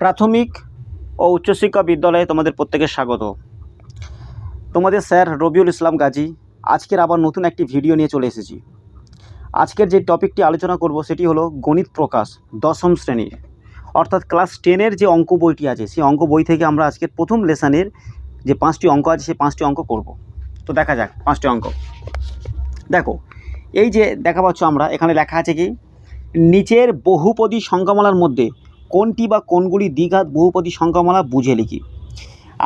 প্রাথমিক ও উচ্চশিক্ষা বিদ্যালয়ে তোমাদের প্রত্যেকের স্বাগত। তোমাদের স্যার রবিউল ইসলাম গাজী, আজকের আবার নতুন একটি ভিডিও নিয়ে চলে এসেছি। আজকের যে টপিকটি আলোচনা করব সেটি হলো গণিত প্রকাশ, দশম শ্রেণির। অর্থাৎ ক্লাস টেনের যে অঙ্ক বইটি আছে, সেই অঙ্ক বই থেকে আমরা আজকের প্রথম লেসনের যে পাঁচটি অঙ্ক আছে, সেই পাঁচটি অঙ্ক করব। তো দেখা যাক, পাঁচটি অঙ্ক। দেখো, এই যে দেখা পাচ্ছ আমরা, এখানে লেখা আছে কি, নিচের বহুপদী সংখ্যামালার মধ্যে কোনটি বা কোনগুলি দ্বিঘাত বহুপদী সংখ্যামালা বুঝে লিখি।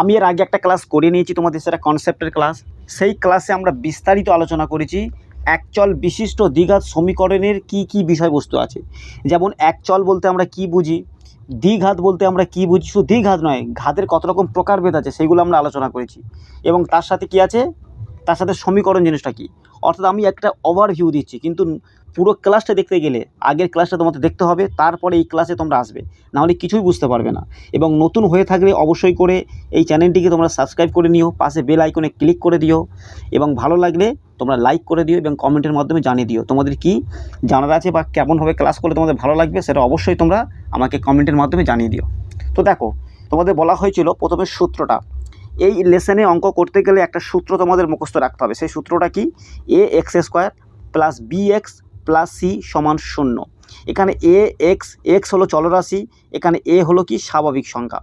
আমি এর আগে একটা ক্লাস করে নিয়েছি, তোমাদের সেটা কনসেপ্টের ক্লাস সেই ক্লাসে আমরা বিস্তারিত আলোচনা করেছি, একচল বিশিষ্ট দ্বিঘাত সমীকরণের কি কি বিষয়বস্তু আছে। যেমন একচল বলতে আমরা কি বুঝি, দ্বিঘাত বলতে আমরা কি বুঝি? শুধু দ্বিঘাত নয়, ঘাতের কত রকম প্রকারভেদ আছে সেগুলো আমরা আলোচনা করেছি। এবং তার সাথে কি আছে? তার সাথে সমীকরণ জিনিসটা কি? অর্থাৎ আমি একটা ওভারভিউ দিচ্ছি, কিন্তু পুরো ক্লাসটা দেখতে গেলে আগের ক্লাসটা তোমাদের দেখতে হবে, তারপরে এই ক্লাসে তোমরা আসবে। নাহলে কিছুই বুঝতে পারবে না। এবং নতুন হয়ে থাকলে অবশ্যই করে এই চ্যানেলটিকে তোমরা সাবস্ক্রাইব করে নিও, পাশে বেল আইকনে ক্লিক করে দিও এবং ভালো লাগলে তোমরা লাইক করে দিও এবং কমেন্টের মাধ্যমে জানিয়ে দিও। তোমাদের কি জানার আছে বা কেমনভাবে ক্লাস করলে তোমাদের ভালো লাগবে সেটা অবশ্যই তোমরা আমাকে কমেন্টের মাধ্যমে জানিয়ে দিও। তো দেখো, তোমাদের বলা হয়েছিল প্রথমে সূত্রটা। এই লেসনে অঙ্ক করতে গেলে একটা সূত্র তোমাদের মুখস্থ রাখতে হবে। সেই সূত্রটা কি? A x square plus b x plus c সমান শূন্য। এখানে এ, এক্স এক্স হলো চলরাশি, এখানে এ হলো কি? স্বাভাবিক সংখ্যা।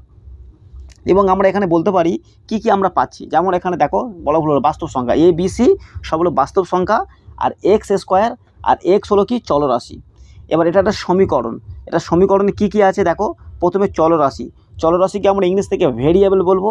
এবং আমরা এখানে বলতে পারি কি কি আমরা পাচ্ছি। যেমন এখানে দেখো, বলা হলো বাস্তব সংখ্যা। এ, বি, সি সব হলো বাস্তব সংখ্যা, আর এক্স স্কোয়ার, আর এক্স হলো কি? চলরাশি। এবার এটা একটা সমীকরণ। এটা সমীকরণে কি কি আছে দেখো? প্রথমে চলরাশি। চলরাশিকে আমরা ইংলিশ থেকে ভেরিয়েবল বলব।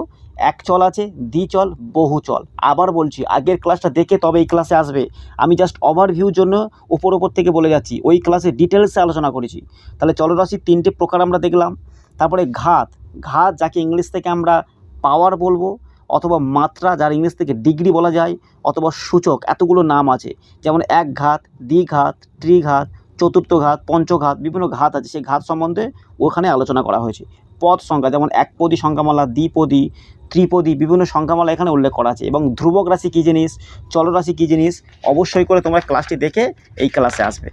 এক চল আছে, দ্বি চল, বহু চল। আবার বলছি, আগের ক্লাসটা দেখে তবে এই ক্লাসে আসবে। আমি জাস্ট ওভারভিউর জন্য উপর উপর থেকে বলে যাচ্ছি। ওই ক্লাসে ডিটেলসে আলোচনা করেছি। তাহলে চলরাশির তিনটে প্রকার আমরা দেখলাম। তারপরে ঘাত। ঘাত যাকে ইংলিশ থেকে আমরা পাওয়ার বলব, অথবা মাত্রা যার ইংলিশ থেকে ডিগ্রি বলা যায়, অথবা সূচক, এতগুলো নাম আছে। যেমন এক ঘাত দ্বিঘাত ত্রিঘাত চতুর্থ ঘাত, পঞ্চঘাত, বিভিন্ন ঘাত আছে। সেই ঘাত সম্বন্ধে ওখানে আলোচনা করা হয়েছে। পদ সংখ্যা, যেমন একপদী সংখ্যামালা দ্বিপদী ত্রিপদী, বিভিন্ন সংখ্যামালা এখানে উল্লেখ করা আছে। এবং ধ্রুবক রাশি কী জিনিস? চলরাশি কী জিনিস? অবশ্যই করে তোমরা ক্লাসটি দেখে এই ক্লাসে আসবে।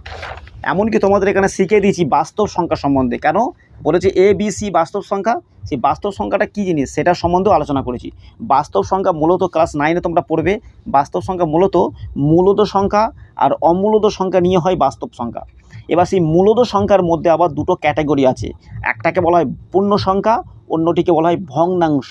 এমনকি তোমাদের এখানে শিখিয়ে দিয়েছি বাস্তব সংখ্যা সম্বন্ধে। কেন? বলেছে এ বি সি বাস্তব সংখ্যা। সেই বাস্তব সংখ্যাটা কী জিনিস? সেটা সম্বন্ধেও আলোচনা করেছি। বাস্তব সংখ্যা মূলত ক্লাস নাইনে তোমরা পড়বে। বাস্তব সংখ্যা মূলত মূলত সংখ্যা আর অমূলত সংখ্যা নিয়ে হয় বাস্তব সংখ্যা। এবার সেই মূলত সংখ্যার মধ্যে আবার দুটো ক্যাটাগরি আছে। একটাকে বলা হয় পূর্ণ সংখ্যা, অন্যটিকে বলা হয় ভগ্নাংশ।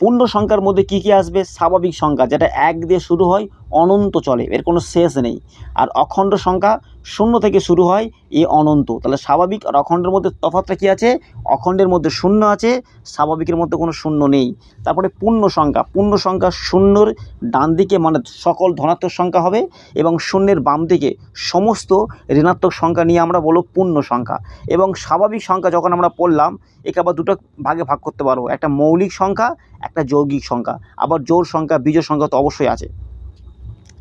পূর্ণ সংখ্যার মধ্যে কি কি আসবে? স্বাভাবিক সংখ্যা, যেটা এক দিয়ে শুরু হয় অনন্ত চলে, এর কোনো শেষ নেই। আর অখণ্ড সংখ্যা শূন্য থেকে শুরু হয় এ অনন্ত। তাহলে স্বাভাবিক আর অখণ্ডের মধ্যে তফাৎটা কী আছে? অখণ্ডের মধ্যে শূন্য আছে, স্বাভাবিকের মধ্যে কোনো শূন্য নেই। তারপরে পূর্ণ সংখ্যা পূর্ণ সংখ্যা শূন্যর ডান দিকে মানে সকল ধনাত্মক সংখ্যা হবে এবং শূন্যের বাম দিকে সমস্ত ঋণাত্মক সংখ্যা নিয়ে আমরা বলব পূর্ণ সংখ্যা। এবং স্বাভাবিক সংখ্যা যখন আমরা পড়লাম, একে আবার দুটো ভাগে ভাগ করতে পারব। একটা মৌলিক সংখ্যা, একটা যৌগিক সংখ্যা। আবার জোর সংখ্যা, বীজোড় সংখ্যা তো অবশ্যই আছে।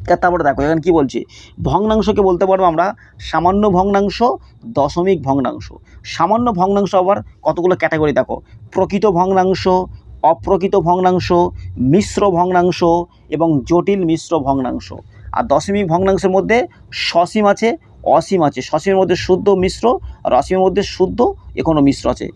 তারপরে দেখো, এখানে কী বলছি? ভগ্নাংশকে বলতে পারব আমরা সামান্য ভগ্নাংশ, দশমিক ভগ্নাংশ। সামান্য ভগ্নাংশ আবার কতগুলো ক্যাটাগরি দেখো? প্রকৃত ভগ্নাংশ, অপ্রকৃত ভগ্নাংশ, মিশ্র ভগ্নাংশ এবং জটিল মিশ্র ভগ্নাংশ। আর দশমিক ভগ্নাংশের মধ্যে সসীম আছে, অসীম আছে। সসীমের মধ্যে শুদ্ধ মিশ্র, আর অসীমের মধ্যে শুদ্ধ এখনও মিশ্র আছে।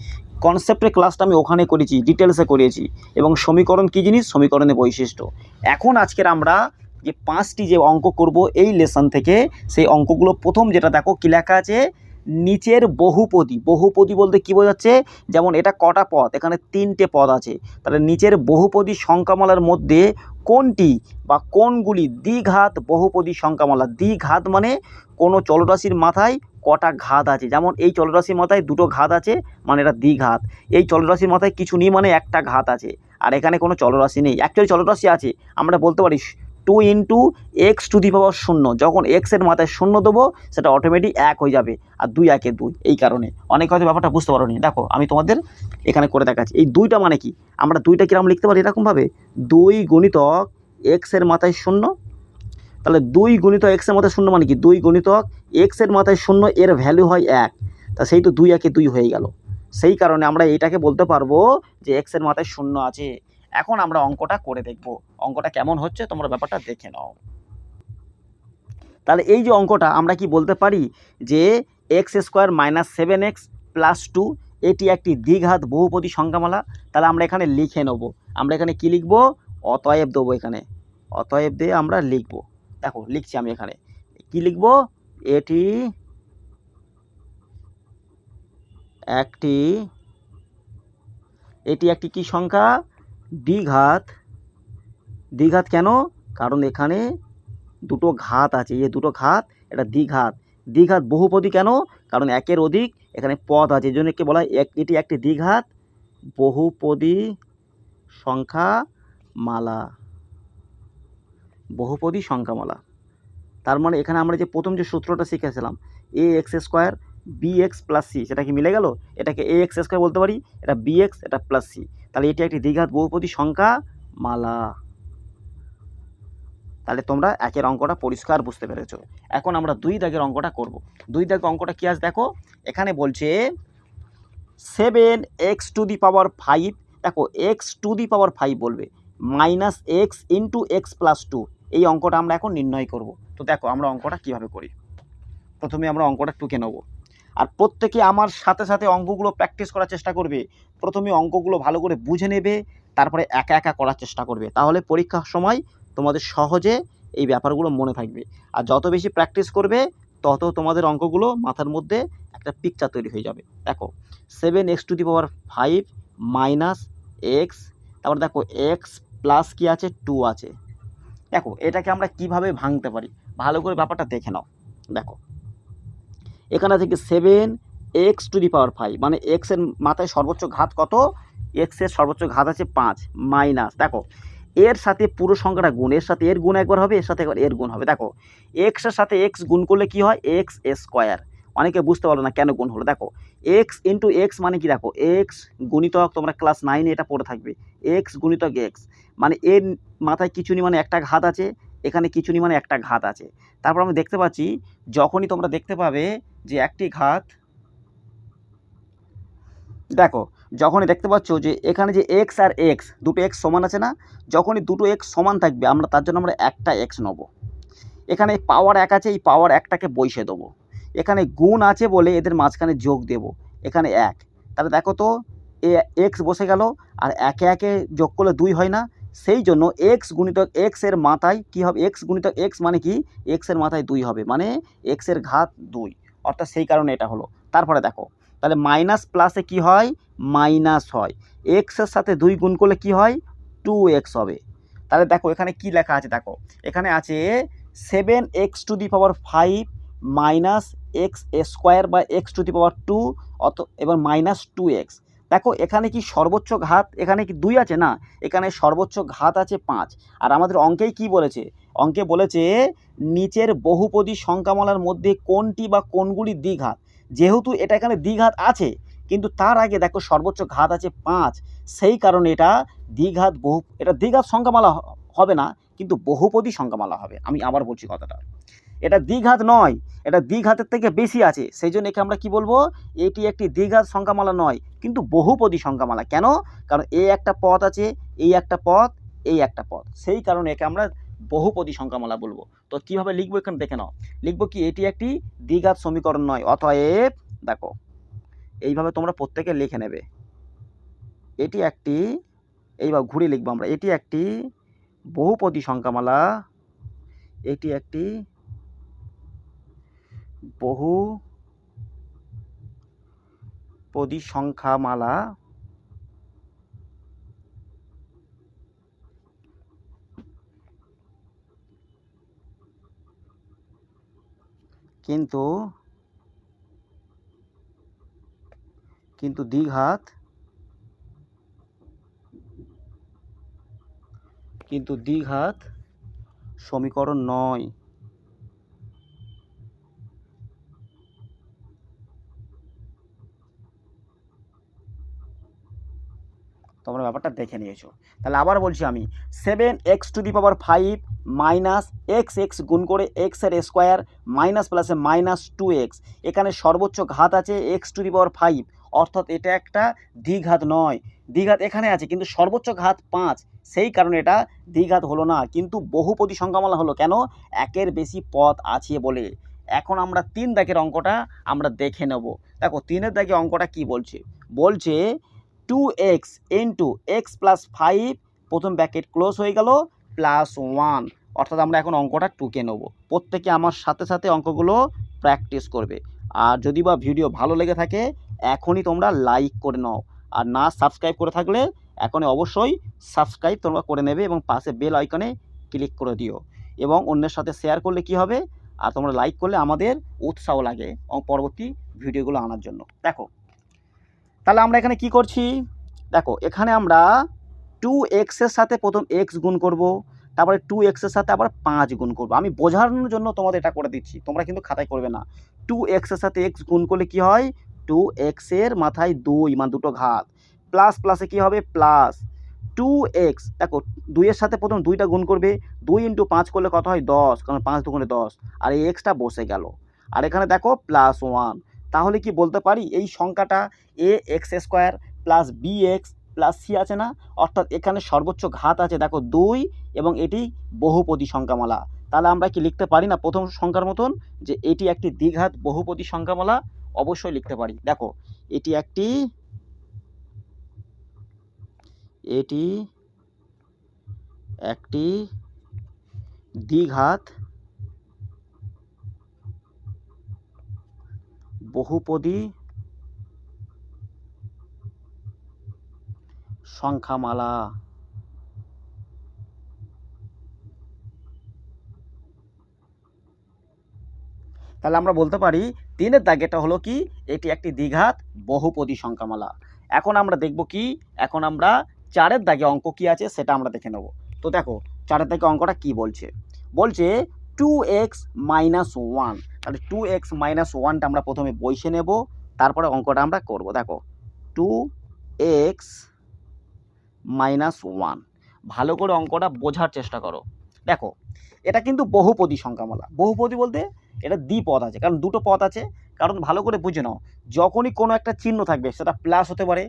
কনসেপ্টের ক্লাসটা আমি ওখানে করেছি ডিটেলসে করিয়েছি এবং সমীকরণ কী জিনিস? সমীকরণের বৈশিষ্ট্য। এখন আজকের আমরা যে পাঁচটি যে অঙ্ক করব, এই লেসন থেকে সেই অঙ্কগুলো প্রথম যেটা দেখো কী লেখা আছে, নিচের বহুপদী। বহুপদী বলতে কী বোঝাচ্ছে? যেমন এটা কটা পদ? এখানে তিনটে পদ আছে। তাহলে নিচের বহুপদী সংখ্যামালার মধ্যে কোনটি বা কোনগুলি দ্বিঘাত বহুপদী সংখ্যামালা? দ্বিঘাত মানে কোনো চলরাশির মাথায় কটা ঘাত আছে। যেমন এই চলরাশির মাথায় দুটো ঘাত আছে মানে এটা দ্বিঘাত। এই চলরাশির মাথায় কিছু নেই মানে একটা ঘাত আছে। আর এখানে কোনো চলরাশি নেই। অ্যাকচুয়ালি চলরাশি আছে, আমরা বলতে পারি two into x to the power শূন্য। যখন এক্সের মাথায় শূন্য দেবো, সেটা অটোমেটিক এক হয়ে যাবে। আর দুই একে দুই, এই কারণে। অনেক হয়তো ব্যাপারটা বুঝতে পারো দেখো, আমি তোমাদের এখানে করে দেখাচ্ছি। এই দুইটা মানে কি? আমরা দুইটা কিরম লিখতে পারি এরকমভাবে? দুই গণিতক এক্সের মাথায় শূন্য। তাহলে দুই গণিতক এক্সের মাথায় শূন্য মানে কি? দুই গণিতক এক্সের মাথায় শূন্য, এর ভ্যালু হয় এক। তা সেই তো দুই একে দুই হয়ে গেল। সেই কারণে আমরা এইটাকে বলতে পারব যে এক্সের মাথায় শূন্য আছে। এখন আমরা অঙ্কটা করে দেখব। অঙ্কটা কেমন হচ্ছে তোমরা ব্যাপারটা দেখে নাও। তাহলে এই যে অঙ্কটা আমরা কি বলতে পারি যে x square minus seven x plus two এটি একটি দ্বিঘাত বহুপদী সংখ্যামালা। তাহলে আমরা এখানে লিখে নেব। আমরা এখানে কি লিখব? অতএব দেবো এখানে। অতএব দিয়ে আমরা লিখব। দেখো, লিখছি আমি এখানে। কি লিখব? এটি একটি এটি একটি কি সংখ্যা? দ্বিঘাত দ্বিঘাত কেন? কারণ এখানে দুটো ঘাত আছে। এই দুটো ঘাত, এটা দ্বিঘাত। দ্বিঘাত বহুপদী কেন? কারণ একের অধিক এখানে পদ আছে। এই জন্য কি বলা হয়? এটি একটি দ্বিঘাত, বহুপদী সংখ্যা মালা। বহুপদী সংখ্যামালা তার মানে এখানে আমরা যে প্রথম যে সূত্রটা শিখেছিলাম a x square b x plus c সেটা কি মিলে গেল? এটাকে এ এক্স স্কোয়ার বলতে পারি, এটা বি এক্স এটা প্লাস সি তাহলে এটি একটি দ্বিঘাত বহুপদী সংখ্যা মালা। তাহলে তোমরা একের অঙ্কটা পরিষ্কার বুঝতে পেরেছ। এখন আমরা দুই দাগের অঙ্কটা করব। দুই দাগের অঙ্কটা কি আছে দেখো? এখানে বলছে seven x to the power five দেখো x to the power five বলবে minus x into x plus two এই অঙ্কটা আমরা এখন নির্ণয় করব। তো দেখো আমরা অঙ্কটা কীভাবে করি। প্রথমে আমরা অঙ্কটা টুকে নেব। আর প্রত্যেকে আমার সাথে সাথে অঙ্কগুলো প্র্যাকটিস করার চেষ্টা করবে। প্রথমে অঙ্কগুলো ভালো করে বুঝে নেবে, তারপরে একা একা করার চেষ্টা করবে। তাহলে পরীক্ষার সময় তোমাদের সহজে এই ব্যাপারগুলো মনে থাকবে। আর যত বেশি প্র্যাকটিস করবে, তত তোমাদের অঙ্কগুলো মাথার মধ্যে একটা পিকচার তৈরি হয়ে যাবে। দেখো seven x to the power five minus x তারপর দেখো এক্স প্লাস কি আছে? টু আছে। দেখো, এটাকে আমরা কীভাবে ভাঙতে পারি? ভালো করে ব্যাপারটা দেখে নাও। দেখো এখানে থেকে seven x to the power five মানে এক্সের মাথায় সর্বোচ্চ ঘাত কত? এক্সের সর্বোচ্চ ঘাত আছে পাঁচ মাইনাস দেখো। এর সাথে পুরো সংখ্যাটা গুণ, এর সাথে এর গুণ একবার হবে, এর সাথে একবার এর গুণ হবে। দেখো এক্সের সাথে এক্স গুণ করলে কি হয়? এক্স স্কোয়ার অনেকে বুঝতে পারল না কেন গুণ হলো। দেখো এক্স ইন্টু এক্স মানে কি? দেখো এক্স গুণিতক তোমরা ক্লাস নাইনে এটা পড়ে থাকবে। এক্স গুণিতক এক্স মানে এর মাথায় কিছু নি মানে একটা ঘাত আছে। এখানে কিছু নি মানে একটা ঘাত আছে। তারপর আমরা দেখতে পাচ্ছি, যখনই তোমরা দেখতে পাবে যে একটি ঘাত, দেখো, যখনই দেখতে পাচ্ছ যে এখানে যে এক্স আর এক্স দুটো এক্স সমান আছে না, যখনই দুটো এক্স সমান থাকবে, আমরা তার জন্য আমরা একটা এক্স নেব। এখানে পাওয়ার এক আছে, এই পাওয়ার একটাকে বসে দেবো। এখানে গুণ আছে বলে এদের মাঝখানে যোগ দেব, এখানে এক। তাহলে দেখো তো, এ এক্স বসে গেল, আর একে একে যোগ করলে দুই হয় না সেই জন্য এক্স গুণিতক এক্সের মাথায় কি হবে? এক্স গুণিতক এক্স মানে কি? এক্সের মাথায় দুই হবে মানে এক্সের ঘাত দুই। অর্থাৎ সেই কারণে এটা হলো। তারপরে দেখো, তাহলে মাইনাস প্লাসে কি হয়? মাইনাস হয়। এক্সের সাথে দুই গুণ করলে কি হয়? টু এক্স হবে। তাহলে দেখো, এখানে কি লেখা আছে দেখো? এখানে আছে seven x to the power five minus x square বা x to the power two অত, এবার মাইনাস টু এক্স দেখো, এখানে কি সর্বোচ্চ ঘাত? এখানে কি দুই আছে? না, এখানে সর্বোচ্চ ঘাত আছে পাঁচ। আর আমাদের অঙ্কেই কি বলেছে? অঙ্কে বলেছে, নিচের বহুপদী সংখ্যামালার মধ্যে কোনটি বা কোনগুলি দ্বিঘাত? যেহেতু এটা এখানে দ্বিঘাত আছে, কিন্তু তার আগে দেখো, সর্বোচ্চ ঘাত আছে পাঁচ। সেই কারণে এটা দ্বিঘাত বহু, এটা দ্বিঘাত সংখ্যামালা হবে না, কিন্তু বহুপদী সংখ্যামালা হবে। আমি আবার বলছি কথাটা। এটা দ্বিঘাত নয়, এটা দ্বিঘাতের থেকে বেশি আছে। সেই জন্য একে আমরা কি বলব? এটি একটি দ্বিঘাত সংখ্যামালা নয়, কিন্তু বহুপদী সংখ্যামালা। কেন? কারণ এই একটা পথ আছে এই একটা পথ এই একটা পথ। সেই কারণে একে আমরা বহুপদী সংখ্যামালা বলব। তো কীভাবে লিখব এখানে? দেখে নাও। লিখব কি? এটি একটি দ্বিঘাত সমীকরণ নয়, অতএব দেখো, এইভাবে তোমরা প্রত্যেকে লিখে নেবে। এটি একটি এইভাবে ঘুরে লিখব আমরা। এটি একটি বহুপদী সংখ্যামালা, এটি একটি বহু পদী সংখ্যামালা কিন্তু কিন্তু দ্বিঘাত কিন্তু দ্বিঘাত সমীকরণ নয়। তোমরা ব্যাপারটা দেখে নিয়েছো। তাহলে আবার বলছি আমি seven x to the power five minus x x গুণ করে এক্সের স্কোয়ার মাইনাস প্লাসে মাইনাস টু এক্স এখানে সর্বোচ্চ ঘাত আছে x to the power five অর্থাৎ এটা একটা দ্বিঘাত নয়। দ্বিঘাত এখানে আছে, কিন্তু সর্বোচ্চ ঘাত পাঁচ, সেই কারণে এটা দ্বিঘাত হলো না। কিন্তু বহুপদী সংখ্যামালা হলো কেন? একের বেশি পথ আছে বলে। এখন আমরা তিন দাগের অঙ্কটা আমরা দেখে নেব। দেখো, তিনের দাগে অঙ্কটা কি বলছে? বলছে two x into x plus five প্রথম ব্যাকেট ক্লোজ হয়ে গেল প্লাস ওয়ান অর্থাৎ আমরা এখন অঙ্কটা টুকে নেব। প্রত্যেকে আমার সাথে সাথে অঙ্কগুলো প্র্যাকটিস করবে। আর যদি বা ভিডিও ভালো লেগে থাকে, এখনই তোমরা লাইক করে নাও। আর না সাবস্ক্রাইব করে থাকলে, এখনই অবশ্যই সাবস্ক্রাইব তোমরা করে নেবে এবং পাশে বেল আইকনে ক্লিক করে দিও। এবং অন্যের সাথে শেয়ার করলে কি হবে? আর তোমরা লাইক করলে আমাদের উৎসাহ লাগে এবং পরবর্তী ভিডিওগুলো আনার জন্য। দেখো তাহলে আমরা এখানে কি করছি? দেখো, এখানে আমরা টু এক্সের সাথে প্রথম এক্স গুণ করব, তারপরে টু এক্সের সাথে আবার পাঁচ গুণ করব। আমি বোঝানোর জন্য তোমাদের এটা করে দিচ্ছি, তোমরা কিন্তু খাতায় করবে না। টু এক্সের সাথে এক্স গুণ করলে কি হয়? টু এক্সের মাথায় দুই মানে দুটো ঘাত। প্লাস প্লাসে কি হবে? প্লাস টু এক্স দেখো দুইয়ের সাথে প্রথম দুইটা গুণ করবে, দুই ইন্টু পাঁচ করলে কত হয়? দশ, কারণ পাঁচ দুগুণে দশ। আর এই এক্সটা বসে গেল। আর এখানে দেখো প্লাস ওয়ান তাহলে কি বলতে পারি? এই সংখ্যাটা a x square plus b x plus c আছে না? অর্থাৎ এখানে সর্বোচ্চ ঘাত আছে, দেখো দুই এবং এটি বহুপদী সংখ্যামালা। তাহলে আমরা কি লিখতে পারি না প্রথম সংখ্যার মতন? যে এটি একটি দ্বিঘাত বহুপদী সংখ্যামালা, অবশ্যই লিখতে পারি। দেখো, এটি একটি এটি একটি দ্বিঘাত বহুপদী সংখ্যামালা। তাহলে আমরা বলতে পারি তিনের দাগেটা হলো কি? এটি একটি দ্বিঘাত বহুপদী সংখ্যামালা। এখন আমরা দেখব কি? এখন আমরা চারের দাগে অঙ্ক কি আছে সেটা আমরা দেখে নেব। তো দেখো চারের দাগে অঙ্কটা কি বলছে? বলছে টু এক্স মাইনাস ওয়ান তাহলে টু এক্স মাইনাস ওয়ানটা আমরা প্রথমে বসে নেব, তারপরে অঙ্কটা আমরা করব। দেখো টু এক্স মাইনাস ওয়ান ভালো করে অঙ্কটা বোঝার চেষ্টা করো। দেখো, এটা কিন্তু বহুপদী সংখ্যামালা। বহুপদী বলতে এটা দ্বিপদ আছে, কারণ দুটো পদ আছে। কারণ ভালো করে বুঝে নাও, যখনই কোনো একটা চিহ্ন থাকবে, সেটা প্লাস হতে পারে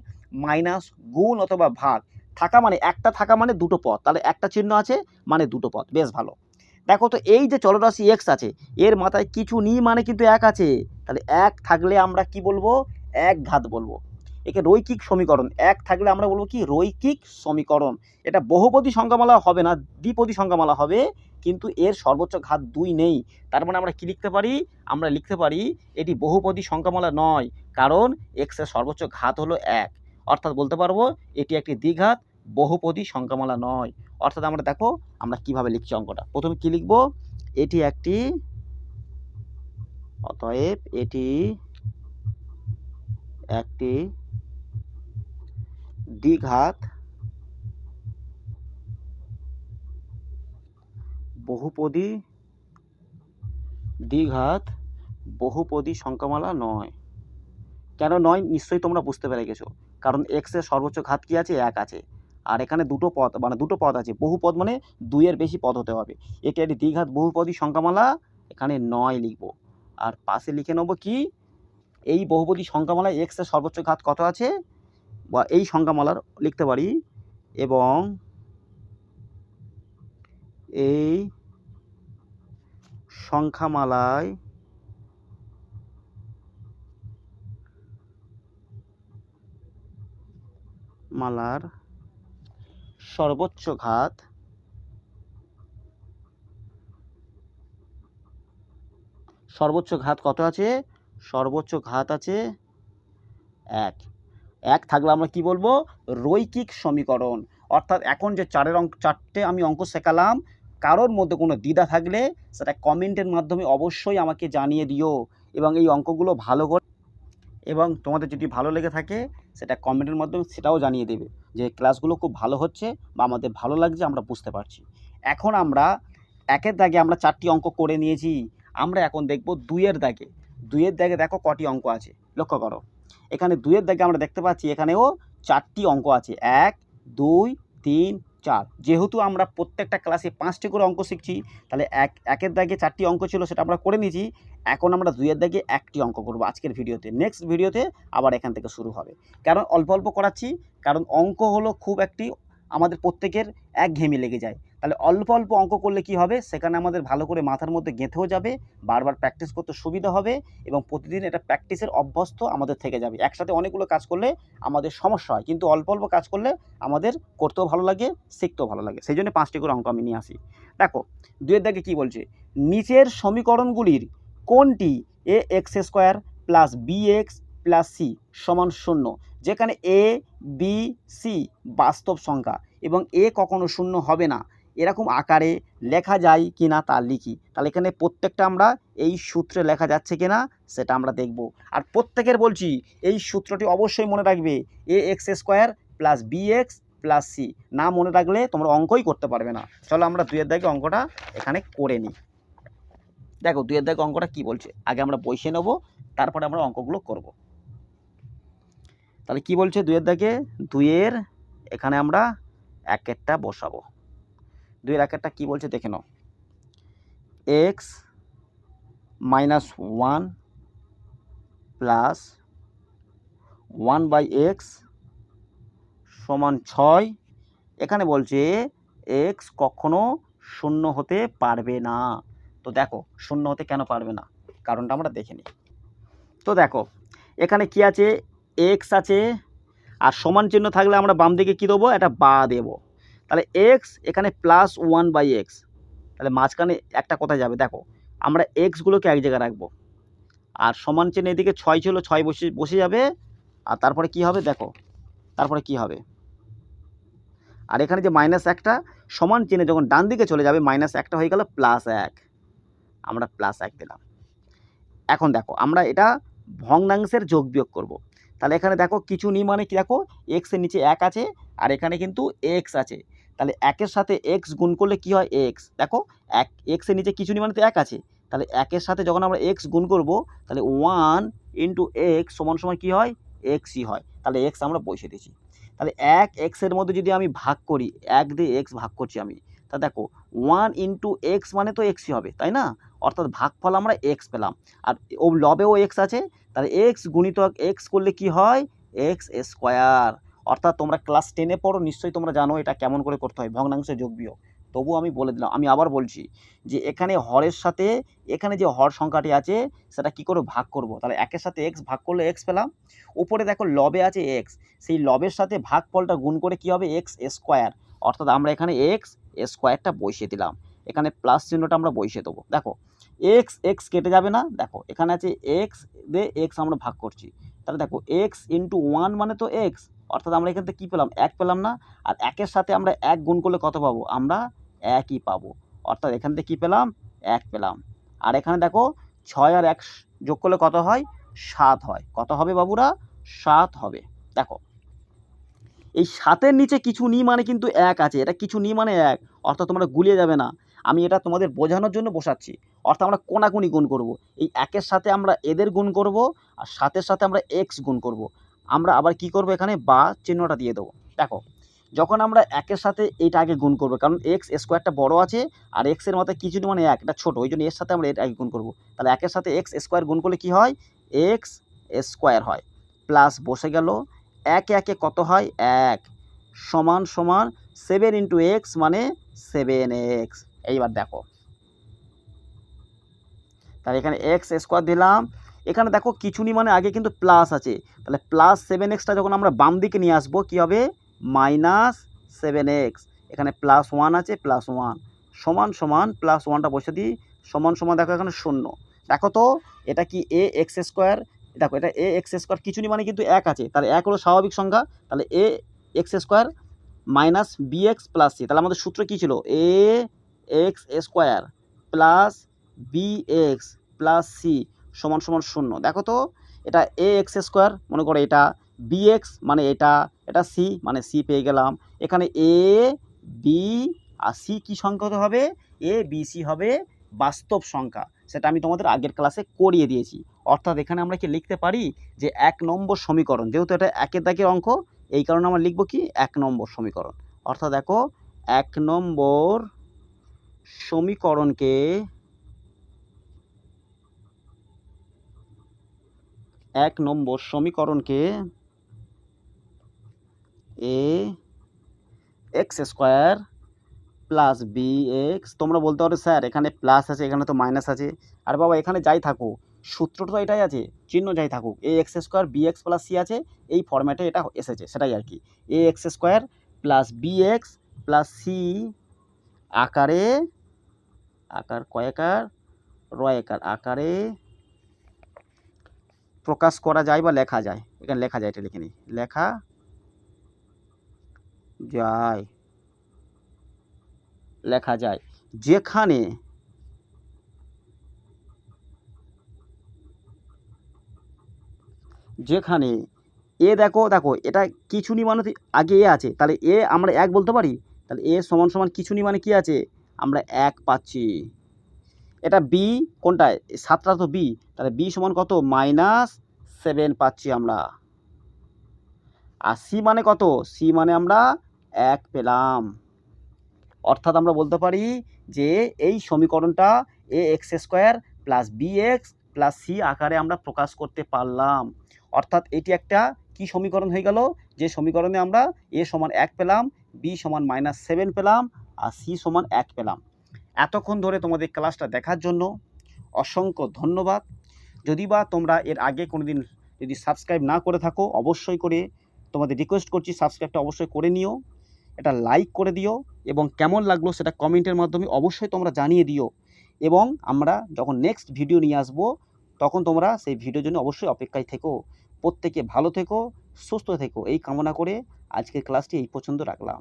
মাইনাস গুণ অথবা ভাগ। থাকা মানে একটা থাকা মানে দুটো পদ। তাহলে একটা চিহ্ন আছে মানে দুটো পদ। বেশ ভালো। দেখো তো, এই যে চলরাশি এক্স আছে, এর মাথায় কিছু নি মানে কিন্তু এক আছে। তাহলে এক থাকলে আমরা কি বলব? এক ঘাত বলব। একে রৈকিক সমীকরণ। এক থাকলে আমরা বলব কি? রৈকিক সমীকরণ। এটা বহুপদী সংখ্যামালা হবে না, দ্বিপদী সংখ্যামালা হবে, কিন্তু এর সর্বোচ্চ ঘাত দুই নেই। তার মানে আমরা কি লিখতে পারি? আমরা লিখতে পারি এটি বহুপদী সংখ্যামালা নয়, কারণ এক্সের সর্বোচ্চ ঘাত হলো এক। অর্থাৎ বলতে পারব, এটি একটি দ্বিঘাত বহুপদী সংখ্যামালা নয়। অর্থাৎ আমরা দেখো, আমরা কীভাবে লিখছি অঙ্কটা? প্রথমে কি লিখব? এটি একটি, অতএব এটি একটি দ্বিঘাত বহুপদী দ্বিঘাত বহুপদী সংখ্যামালা নয়। কেন নয়? নিশ্চয়ই তোমরা বুঝতে পেরে গেছো। কারণ এক্সের সর্বোচ্চ ঘাত কি আছে? এক আছে। আর এখানে দুটো পদ মানে দুটো পদ আছে। বহু পদ মানে দুইয়ের বেশি পদ হতে হবে। এটি একটি দ্বিঘাত বহুপদী সংখ্যামালা, এখানে নয় লিখব। আর পাশে লিখে নেব কি? এই বহুপদী সংখ্যামালায় এক্সের সর্বোচ্চ ঘাত কত আছে? বা এই সংখ্যামালার লিখতে পারি। এবং এই সংখ্যামালায় মালার সর্বোচ্চ ঘাত সর্বোচ্চ ঘাত কত আছে? সর্বোচ্চ ঘাত আছে এক। এক থাকলে আমরা কি বলব? রৈকিক সমীকরণ। অর্থাৎ এখন যে চারের অঙ্ক চারটে আমি অঙ্ক শেখালাম, কারোর মধ্যে কোনো দ্বিধা থাকলে সেটা কমেন্টের মাধ্যমে অবশ্যই আমাকে জানিয়ে দিও এবং এই অঙ্কগুলো ভালো করে এবং তোমাদের যদি ভালো লেগে থাকে, সেটা কমেন্টের মাধ্যমে সেটাও জানিয়ে দেবে যে ক্লাসগুলো খুব ভালো হচ্ছে বা আমাদের ভালো লাগছে, আমরা বুঝতে পারছি। এখন আমরা একের দাগে আমরা চারটি অঙ্ক করে নিয়েছি। আমরা এখন দেখব দুইয়ের দাগে। দুইয়ের দাগে দেখো কটি অঙ্ক আছে। লক্ষ্য করো। এখানে দুইয়ের দাগে আমরা দেখতে পাচ্ছি এখানেও চারটি অঙ্ক আছে। এক, দুই, তিন চার। যেহেতু আমরা প্রত্যেকটা ক্লাসে পাঁচটি করে অঙ্ক শিখছি, তাহলে এক, একের দাগে চারটি অঙ্ক ছিল সেটা আমরা করে নিয়েছি, এখন আমরা দুইয়ের দাগে একটি অঙ্ক করব আজকের ভিডিওতে। নেক্সট ভিডিওতে আবার এখান থেকে শুরু হবে। কারণ অল্প অল্প করাচ্ছি, কারণ অঙ্ক হলো খুব একটি আমাদের প্রত্যেকের এক ঘেমি লেগে যায়। তাহলে অল্প অল্প অঙ্ক করলে কি হবে? সেখানে আমাদের ভালো করে মাথার মধ্যে গেঁথেও যাবে, বারবার প্র্যাকটিস করতে সুবিধা হবে এবং প্রতিদিন এটা প্র্যাকটিসের অভ্যস্ত আমাদের থেকে যাবে। একসাথে অনেকগুলো কাজ করলে আমাদের সমস্যা হয়, কিন্তু অল্প অল্প কাজ করলে আমাদের করতেও ভালো লাগে, শিখতেও ভালো লাগে। সেই জন্য পাঁচটি করে অঙ্ক আমি নিয়ে আসি। দেখো দুয়ের দাগে কী বলছে? নিচের সমীকরণগুলির কোনটি a x square plus b x plus c সমান শূন্য, যেখানে এ, বি, সি বাস্তব সংখ্যা এবং এ কখনো শূন্য হবে না। এরকম আকারে লেখা যায় কি না তা লিখি। তাহলে এখানে প্রত্যেকটা আমরা এই সূত্রে লেখা যাচ্ছে কি না সেটা আমরা দেখব। আর প্রত্যেকের বলছি, এই সূত্রটি অবশ্যই মনে রাখবে a x square plus b x plus c. না মনে রাখলে তোমরা অঙ্কই করতে পারবে না। চলো আমরা দুইয়ের দাগে অঙ্কটা এখানে করে নিই। দেখো দুইয়ের দাগে অঙ্কটা কি বলছে? আগে আমরা বসে নেব, তারপরে আমরা অঙ্কগুলো করব। তাহলে কি বলছে দুইয়ের দাগে? দুইয়ের, এখানে আমরা একেরটা বসাবো। দুইয়ের একেরটা কি বলছে দেখে নাও। X minus one plus one by x সমান ছয়। এখানে বলছে এক্স কখনো শূন্য হতে পারবে না। তো দেখো, শূন্য হতে কেন পারবে না? কারণটা আমরা দেখে নিই। তো দেখো, এখানে কি আছে? এক্স আছে, আর সমান চিহ্ন থাকলে আমরা বাম দিকে কী দেবো? এটা বা দেব। তাহলে এক্স এখানে প্লাস ওয়ান বাই এক্স তাহলে মাঝখানে একটা কোথায় যাবে? দেখো, আমরা এক্সগুলোকে এক জায়গায় রাখব। আর সমান চিহ্ন এদিকে ছয় ছিল, ছয় বসে বসে যাবে। আর তারপরে কি হবে? দেখো, তারপরে কি হবে? আর এখানে যে মাইনাস একটা, সমান চিহ্নে যখন ডান দিকে চলে যাবে মাইনাস একটা হয়ে গেল প্লাস এক। আমরা প্লাস এক দিলাম। এখন দেখো, আমরা এটা ভগ্নাংশের যোগ বিয়োগ করব। তাহলে এখানে দেখো কিছু নি মানে কি? দেখো এক্সের নিচে এক আছে আর এখানে কিন্তু এক্স আছে। তাহলে একের সাথে এক্স গুণ করলে কি হয়? এক্স দেখো এক এক্সের নিচে কিছু নি মানে তো এক আছে। তাহলে একের সাথে যখন আমরা এক্স গুণ করব, তাহলে ওয়ান ইন্টু এক্স সমান সমান কী হয়? এক্সই হয়। তাহলে এক্স আমরা বসে দিয়েছি। তাহলে এক এক্সের মধ্যে যদি আমি ভাগ করি, এক দিয়ে এক্স ভাগ করছি আমি, তা দেখো ওয়ান ইন্টু এক্স মানে তো এক্সই হবে, তাই না? অর্থাৎ ভাগফল আমরা এক্স পেলাম। আর ও লবেও এক্স আছে, তাহলে এক্স গুণিতক এক্স করলে কি হয়? এক্স স্কোয়ার অর্থাৎ তোমরা ক্লাস টেনে পড়ো, নিশ্চয়ই তোমরা জানো এটা কেমন করে করতে হয়, ভগ্নাংশে যোগ বিয়োগ। তবু আমি বলে দিলাম, আমি আবার বলছি যে এখানে হরের সাথে, এখানে যে হর সংখ্যাটি আছে, সেটা কি করে ভাগ করব? তাহলে একের সাথে এক্স ভাগ করলে এক্স পেলাম। উপরে দেখো লবে আছে এক্স সেই লবের সাথে ভাগ ফলটা গুণ করে কি হবে? এক্স স্কোয়ার অর্থাৎ আমরা এখানে এক্স স্কোয়ারটা বসিয়ে দিলাম। এখানে প্লাস চিহ্নটা আমরা বসিয়ে দেবো। দেখো এক্স এক্স কেটে যাবে না। দেখো, এখানে আছে এক্স দিয়ে এক্স আমরা ভাগ করছি। তাহলে দেখো এক্স ইন্টু ওয়ান মানে তো এক্স অর্থাৎ আমরা এখান থেকে কী পেলাম? এক পেলাম না। আর একের সাথে আমরা এক গুণ করলে কত পাবো? আমরা একই পাবো। অর্থাৎ এখান থেকে কী পেলাম? এক পেলাম। আর এখানে দেখো, ছয় আর এক যোগ করলে কত হয়? সাত হয়। কত হবে বাবুরা? সাত হবে। দেখো, এই সাতের নিচে কিছু নি মানে কিন্তু এক আছে। এটা কিছু নি মানে এক। অর্থাৎ তোমরা গুলিয়ে যাবে না। আমি এটা তোমাদের বোঝানোর জন্য বসাচ্ছি। অর্থাৎ আমরা কোনাকুনি গুণ করব। এই একের সাথে আমরা এদের গুণ করব আর সাতের সাথে আমরা এক্স গুণ করব। আমরা আবার কি করব এখানে? বা চিহ্নটা দিয়ে দেবো। দেখো, যখন আমরা একের সাথে এইটা আগে গুণ করব, কারণ এক্স স্কোয়ারটা বড় আছে আর এক্সের মধ্যে কিছু মানে এক, এটা ছোটো ওই জন্য এর সাথে আমরা এটা আগে গুণ করব। তাহলে একের সাথে এক্স স্কোয়ার গুণ করলে কি হয়? এক্স স্কোয়ার হয়। প্লাস বসে গেল, একে একে কত হয়? এক। সমান সমান সেভেন ইন্টু এক্স মানে সেভেন এক্স এইবার দেখো। তাহলে এখানে এক্স স্কোয়ার দিলাম। এখানে দেখো কিছুনি মানে আগে কিন্তু প্লাস আছে। তাহলে প্লাস সেভেন এক্সটা যখন আমরা বাম দিকে নিয়ে আসব, কী হবে? মাইনাস সেভেন এক্স এখানে প্লাস ওয়ান আছে প্লাস ওয়ান সমান সমান প্লাস ওয়ানটা বসে দিই। সমান সমান দেখো এখানে শূন্য। দেখো তো, এটা কি এ এক্স স্কোয়ার দেখো, এটা এ এক্স স্কোয়ার কিছুনি মানে কিন্তু এক আছে। তাহলে এক হলো স্বাভাবিক সংখ্যা। তাহলে a x square minus b x plus c তাহলে আমাদের সূত্র কী ছিল? A x square plus b x plus c সমান সমান শূন্য। দেখো তো, এটা এ এক্স স্কোয়ার মনে করো এটা বি এক্স মানে এটা এটা সি মানে সি পেয়ে গেলাম। এখানে এ বি আর সি কী সংখ্যা হবে? এ বি সি হবে বাস্তব সংখ্যা। সেটা আমি তোমাদের আগের ক্লাসে করিয়ে দিয়েছি। অর্থাৎ এখানে আমরা কি লিখতে পারি? যে এক নম্বর সমীকরণ, যেহেতু এটা একের দাগের অঙ্ক, এই কারণে আমরা লিখব কি? এক নম্বর সমীকরণ। অর্থাৎ দেখো, এক নম্বর সমীকরণকে এক নম্বর সমীকরণকে a x square plus b x. তোমরা বলতে পারো, স্যার, এখানে প্লাস আছে, এখানে তো মাইনাস আছে। আর বাবা, এখানে যাই থাকুক সূত্রটা তো এটাই আছে, চিহ্ন যাই থাকুক, a x square b x plus c আছে, এই ফর্ম্যাটে এটা এসেছে, সেটাই আর কি। A x square plus b x plus c আকারে, আকার কয়েকার রয়েকার আকারে প্রকাশ করা যায় বা লেখা যায়। এখানে লেখা যায়, এটা লিখে নিই। লেখা যায়। লেখা যায়। যেখানে যেখানে এ দেখো দেখো, এটা কিছু নি মানে আগে এ আছে। তাহলে এ আমরা এক বলতে পারি? তাহলে এ সমান সমান কিছু নি মানে কি আছে? আমরা এক পাচ্ছি। এটা বি কোনটা? সাতটা তো বি তাহলে বি সমান কত? মাইনাস সেভেন পাচ্ছি আমরা। আর সি মানে কত? সি মানে আমরা এক পেলাম। অর্থাৎ আমরা বলতে পারি যে এই সমীকরণটা a x square plus b x plus c আকারে আমরা প্রকাশ করতে পারলাম। অর্থাৎ এটি একটা কি সমীকরণ হয়ে গেল? যে সমীকরণে আমরা এ সমান এক পেলাম, বি সমান মাইনাস সেভেন পেলাম, আর সি সমান এক পেলাম। এতক্ষণ ধরে তোমাদের ক্লাসটা দেখার জন্য অসংখ্য ধন্যবাদ। যদি বা তোমরা এর আগে কোনো দিন যদি সাবস্ক্রাইব না করে থাকো, অবশ্যই করে তোমাদের রিকোয়েস্ট করছি সাবস্ক্রাইবটা অবশ্যই করে নিও। এটা লাইক করে দিও এবং কেমন লাগল সেটা কমেন্টের মাধ্যমে অবশ্যই তোমরা জানিয়ে দিও। এবং আমরা যখন নেক্সট ভিডিও নিয়ে আসব, তখন তোমরা সেই ভিডিওর জন্য অবশ্যই অপেক্ষায় থেকো। প্রত্যেকে ভালো থেকো সুস্থ থেকো। এই কামনা করে আজকের ক্লাসটি এই পর্যন্ত রাখলাম।